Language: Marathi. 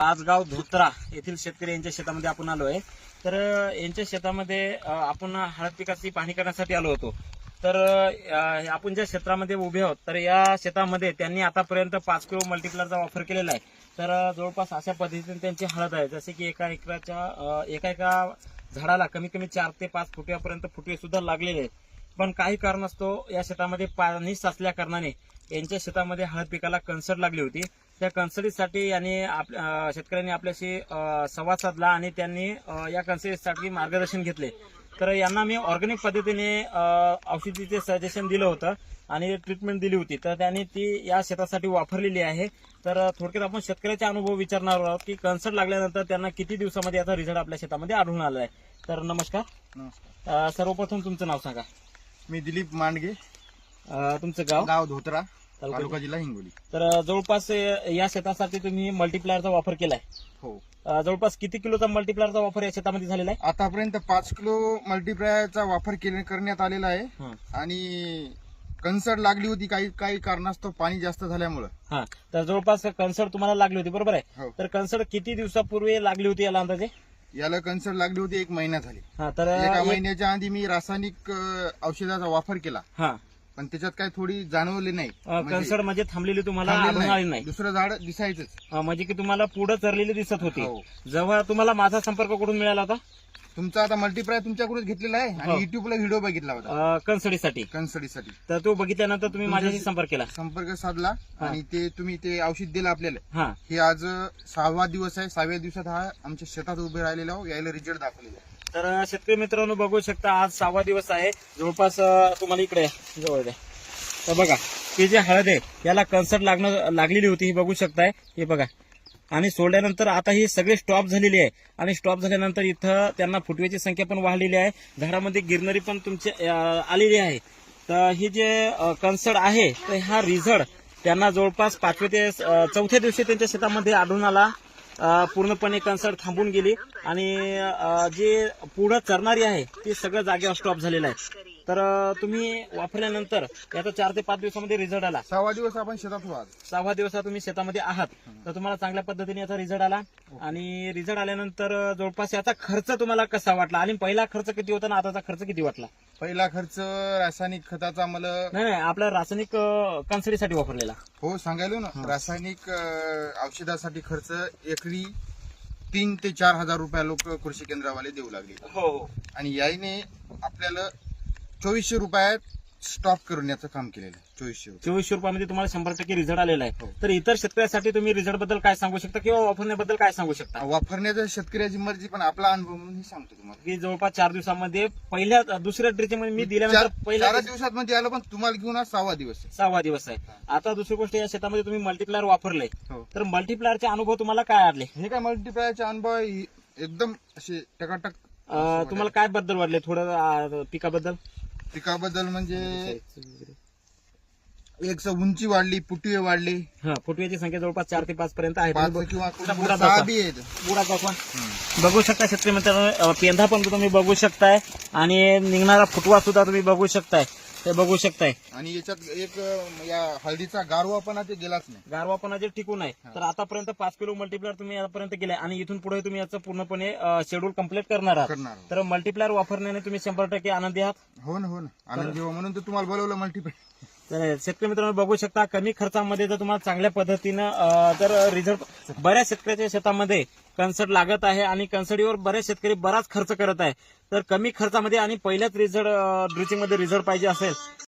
आजगाव धोत्रा येथील शेतकरी यांच्या शेतामध्ये आपण आलो आहे. तर यांच्या शेतामध्ये आपण हळद पिकाची पाहणी करण्यासाठी आलो होतो. तर आपण ज्या क्षेत्रामध्ये उभे आहोत तर या शेतामध्ये त्यांनी आतापर्यंत पाच किलो मल्टिप्लरचा वापर केलेला आहे. तर जवळपास अशा पद्धतीने त्यांची हळद आहे. जसे की एका एकराच्या एका एका झाडाला कमीत कमी चार ते पाच फुटव्यापर्यंत फुटवे सुद्धा लागलेले आहेत. पण काही कारणास्तव या शेतामध्ये पाणी साचल्या कारणाने यांच्या शेतामध्ये हळद पिकाला कन्सर्ट लागली होती. त्या कन्सल्टीसाठी यांनी आप- शेतकऱ्यांनी आपल्याशी संवाद साधला आणि त्यांनी या कन्सल्टीसाठी मार्गदर्शन घेतले. तर यांना मी ऑर्गॅनिक पद्धतीने औषधीचे सजेशन दिलं होतं आणि ट्रीटमेंट दिली होती. तर त्यांनी ती या शेतासाठी वापरलेली आहे. तर थोडक्यात आपण शेतकऱ्याचे अनुभव विचारणार आहोत की कन्सर्ट लागल्यानंतर त्यांना किती दिवसामध्ये याचा रिझल्ट आपल्या शेतामध्ये आढळून आला आहे तर नमस्कार. नमस्कार. सर्वप्रथम तुमचं नाव सांगा. मी दिलीप मांडगे. तुमचं गाव? गाव धोत्रा. तालुका जिल्हा. हिंगोली. तर जवळपास या शेतासाठी तुम्ही मल्टीप्लायरचा वापर केलाय. हो. अं, जवळपास किती किलोचा मल्टीप्लायरचा वापर या शेतामध्ये झालेला आहे? आतापर्यंत पाच किलो मल्टीप्लायरचा वापर केले- करण्यात आलेला आहे. हं. आणि कन्सर्ट लागली होती काही काही कारणास्तव पाणी जास्त झाल्यामुळं. हा. तर जवळपास कन्सर्ट तुम्हाला लागली होती बरोबर आहे? हो. तर कन्सर्ट किती दिवसापूर्वी लागली होती याला अंदाजे? याला कन्सर्ट लागली होती एक महिना झाली. हा तर एका एक- महिन्याच्या आधी मी रासायनिक अं, औषधाचा वापर केला. हा. पण त्याच्यात काही थोडी जाणवली नाही. म्हणजे कन्सर्ट म्हणजे थांबलेली तुम्हाला थांबलेलं आढळून आली नाही. दुसरं झाड दिसायचंच. हा, म्हणजे की तुम्हाला पुढे चरलेली दिसत होती. हो. जेव्हा तुम्हाला माझा संपर्क कुठून मिळाला होता? तुमचा आता मल्टीप्लाय तुमच्याकडूनच घेतलेला आहे हो. आणि युट्यूबला व्हिडिओ बघितला होता. कन्सडीसाठी कन्सर्टीसाठी तर तो बघितल्यानंतर तुम्ही माझ्याशी संपर्क केला. संपर्क साधला आणि ते तुम्ही ते औषध दिलं आपल्याला. हा. हे आज सहावा दिवस आहे. सहाव्या दिवसात हा आमच्या शेतात उभे राहिलेला आहो यायला रिझल्ट दाखवलेला आहे. तर शेतकरी मित्रांनो बघू शकता आज सहावा दिवस आहे. जवळपास तुम्हाला इकडे जवळ द्या तर बघा ही जी हळद आहे याला कन्सर्ट लागणं लागलेली होती ही बघू शकताय. हे बघा. आणि सोडल्यानंतर आता ही सगळी स्टॉप झालेली आहे. आणि स्टॉप झाल्यानंतर इथं त्यांना फुटव्याची संख्या पण वाढलेली आहे. घरामध्ये गिरनरी पण तुमची आलेली आहे. तर ही जे कन्सर्ट आहे तर हा रिझल्ट त्यांना जवळपास पाचव्या ते चौथ्या दिवशी त्यांच्या शेतामध्ये आढळून आला. पूर्णपणे कन्सर्ट थांबून गेली. आणि जे पुढं चरणारी आहे ती सगळं जागेवर स्टॉप झालेलं आहे. तर तुम्ही वापरल्यानंतर याचा चार ते पाच दिवसामध्ये रिझल्ट आला. सहावा दिवस आपण शेतात हो आज सहावा दिवसात तुम्ही शेतामध्ये आहात. तर तुम्हाला चांगल्या पद्धतीने याचा रिझल्ट आला. आणि रिझल्ट आल्यानंतर जवळपास याचा खर्च तुम्हाला कसा वाटला? आणि पहिला खर्च किती होता आणि आताचा खर्च किती वाटला? पहिला खर्च रासायनिक खताचा मला नाही नाही आपल्या रासायनिक कन्सडीसाठी वापरलेला. हो सांगायलो ना. रासायनिक औषधासाठी खर्च एकरी तीन ते चार हजार रुपये लोक कृषी केंद्रावाले देऊ लागले. हो हो. आणि याईने आपल्याला चोवीसशे रुपयात स्टॉप करण्याचं काम केलेलं आहे. चोवीसशे रुपये. चोवीसशे रुपयामध्ये तुम्हाला शंभर टक्के रिझल्ट आलेला आहे. हो. तर इतर शेतकऱ्यासाठी तुम्ही रिझल्टबद्दल काय सांगू शकता किंवा वापरण्याबद्दल काय सांगू शकता? वापरण्याचं शेतकऱ्याची मर्जी पण आपला अनुभव म्हणून मी सांगतो तुम्हाला. की जवळपास चार दिवसामध्ये पहिल्या दुसऱ्या ड्रेसिंगमध्ये मी दिल्यानंतर चार पहिल्या चार दिवसात म्हणजे आलं पण तुम्हाला घेऊन आज सहावा दिवस आहे. सहावा दिवस आहे. आता दुसरी गोष्ट या शेतामध्ये तुम्ही मल्टीप्लायर वापरले हो. तर मल्टीप्लायरचे अनुभव तुम्हाला काय आले? हे काय मल्टीप्लायरचे अनुभव एकदम असे टकाटक अं, तुम्हाला काय बद्दल वाटले? थोडं अं, पिकाबद्दल? पिकाबद्दल म्हणजे एक स- उंची वाढली पुटवे वाढले. हा फुटव्याची संख्या जवळपास चार ते पाच पर्यंत आहे. पाच तुम्ही किंवा पुढा- कुठं पुढा सहा दाखवा. बी आहेत. बुडा दाखवा. बघू शकता शेतकरी मित्रांनो अं, पेंधा पण तुम्ही बघू शकताय. आणि निघणारा फुटवा सुद्धा तुम्ही बघू शकताय. ते बघू शकताय. आणि याच्यात एक अं, या हळदीचा गारवा पण ते गेलाच नाही. गारवा पण जे टिकून आहे. तर आतापर्यंत पाच किलो मल्टीप्लायर तुम्ही आतापर्यंत केलाय आणि इथून पुढे तुम्ही याचं पूर्णपणे शेड्यूल कंप्लीट करणार आहात. करणार आहोत. तर मल्टीप्लायर वापरण्याने तुम्ही शंभर टक्के आनंदी आहात? हो ना हो ना. आनंद जेव्हा म्हणून तर तुम्हाला बोलवलं मल्टीप्लाय तर शेतकरी मित्रांनो बघू शकता कमी खर्चामध्ये जर तुम्हाला चांगल्या पद्धतीनं जर रिझल्ट बऱ्याच शेतकऱ्याच्या शेतामध्ये कन्सर्ट लागत आहे आणि कन्सर्टीवर बरेच शेतकरी बराच खर्च करत आहे तर कमी खर्चामध्ये आणि पहिल्याच रिझल्ट ड्रिचिंगमध्ये रिझल्ट पाहिजे असेल